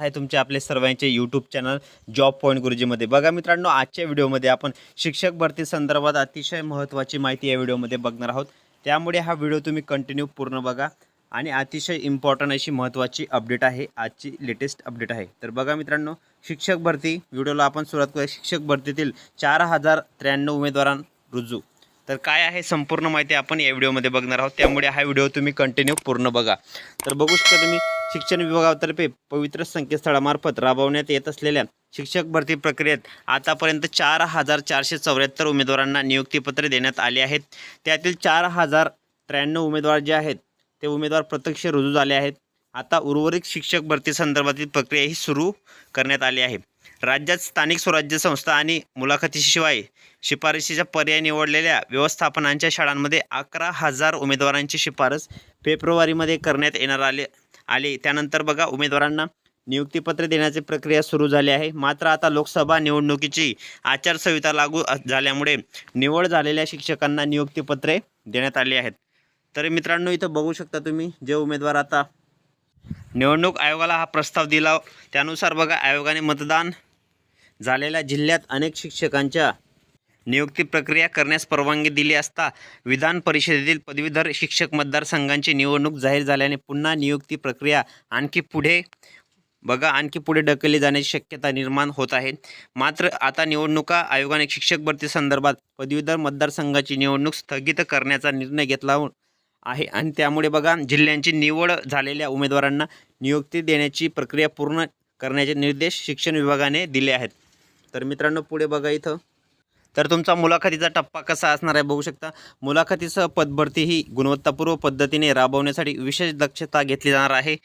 आहे तुमचे आपले सर्वांचे यूट्यूब चॅनल जॉब पॉईंट गुरुजीमध्ये बघा मित्रांनो आजच्या व्हिडिओमध्ये आपण शिक्षक भरती संदर्भात अतिशय महत्त्वाची माहिती या व्हिडिओमध्ये बघणार आहोत. त्यामुळे हा व्हिडिओ तुम्ही कंटिन्यू पूर्ण बघा आणि अतिशय इम्पॉर्टंट अशी महत्त्वाची अपडेट आहे. आजची लेटेस्ट अपडेट आहे. तर बघा मित्रांनो शिक्षक भरती व्हिडिओला आपण सुरुवात करूया. शिक्षक भरतीतील चार हजार त्र्याण्णव उमेदवारां रुजू. तर काय आहे संपूर्ण माहिती आपण या व्हिडिओमध्ये बघणार आहोत. त्यामुळे हा व्हिडिओ तुम्ही कंटिन्यू पूर्ण बघा. तर बघू शकता तुम्ही शिक्षण विभागातर्फे पवित्र संकेतस्थळामार्फत राबवण्यात येत असलेल्या शिक्षक भरती प्रक्रियेत आतापर्यंत चार हजार चारशे चौऱ्याहत्तर उमेदवारांना नियुक्तीपत्रे देण्यात आली आहेत. त्यातील चार हजार त्र्याण्णव उमेदवार जे आहेत ते उमेदवार प्रत्यक्ष रुजू झाले आहेत. आता उर्वरित शिक्षक भरती संदर्भातील प्रक्रिया ही सुरू करण्यात आली आहे. राज्यात स्थानिक स्वराज्य संस्था आणि मुलाखतीशिवाय शिफारशीच्या पर्याय निवडलेल्या व्यवस्थापनांच्या शाळांमध्ये अकरा हजार उमेदवारांची शिफारस फेब्रुवारीमध्ये करण्यात येणार आले आले. त्यानंतर बघा उमेदवारांना नियुक्तीपत्रे देण्याची प्रक्रिया सुरू झाली आहे. मात्र आता लोकसभा निवडणुकीची आचारसंहिता लागू झाल्यामुळे निवड झालेल्या शिक्षकांना नियुक्तीपत्रे देण्यात आली आहेत. तर मित्रांनो इथं बघू शकता तुम्ही जे उमेदवार आता निवडणूक आयोगाला हा प्रस्ताव दिला. त्यानुसार बघा आयोगाने मतदान झालेल्या जिल्ह्यात अनेक शिक्षकांच्या नियुक्ती प्रक्रिया करण्यास परवानगी दिली असता विधान परिषदेतील पदवीधर शिक्षक मतदारसंघांची निवडणूक जाहीर झाल्याने पुन्हा नियुक्ती प्रक्रिया आणखी पुढे बघा आणखी पुढे ढकलली जाण्याची शक्यता निर्माण होत आहे. मात्र आता निवडणुका आयोगाने शिक्षक भरती संदर्भात पदवीधर मतदारसंघाची निवडणूक स्थगित करण्याचा निर्णय घेतला आहे. आणि त्यामुळे बघा जिल्ह्यांची निवड झालेल्या उमेदवारांना नियुक्ती देण्याची प्रक्रिया पूर्ण करण्याचे निर्देश शिक्षण विभागाने दिले आहेत. तर मित्रांनो पुढे बघा इथं. तर तुमचा मुलाखतीचा टप्पा कसा असणार आहे बघू शकता. मुलाखतीसह पदभरती ही गुणवत्तापूर्व पद्धतीने राबवण्यासाठी विशेष दक्षता घेतली जाणार आहे.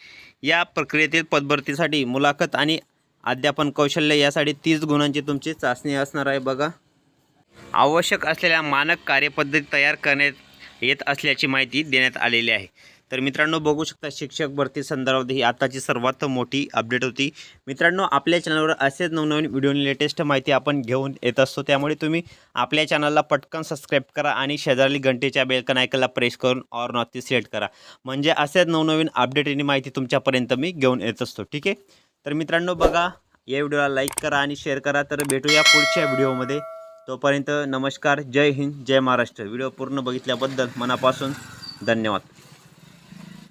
या प्रक्रियेतील पदभरतीसाठी मुलाखत आणि अध्यापन कौशल्य यासाठी तीस गुणांची तुमची चाचणी असणार आहे बघा. आवश्यक असलेल्या मानक कार्यपद्धती तयार करण्यात येत असल्याची माहिती देण्यात आलेली आहे. तर मित्रांनो बघू शकता शिक्षक भरती संदर्भात ही आताची सर्वात मोठी अपडेट होती. मित्रांनो आपल्या चॅनलवर असेच नवनवीन व्हिडिओनी लेटेस्ट माहिती आपण घेऊन येत असतो. त्यामुळे तुम्ही आपल्या चॅनलला पटकन सबस्क्राईब करा आणि शेजारी घंटेच्या बेलकन आयकनला प्रेस करून ऑर नॉर्थ सिलेक्ट करा. म्हणजे असेच नवनवीन अपडेट आणि माहिती तुमच्यापर्यंत मी घेऊन येत असतो. ठीक आहे? तर मित्रांनो बघा या व्हिडिओला लाईक करा आणि शेअर करा. तर भेटूया पुढच्या व्हिडिओमध्ये तोपर्यंत नमस्कार. जय हिंद जय महाराष्ट्र. व्हिडिओ पूर्ण बघितल्याबद्दल मनापासून धन्यवाद.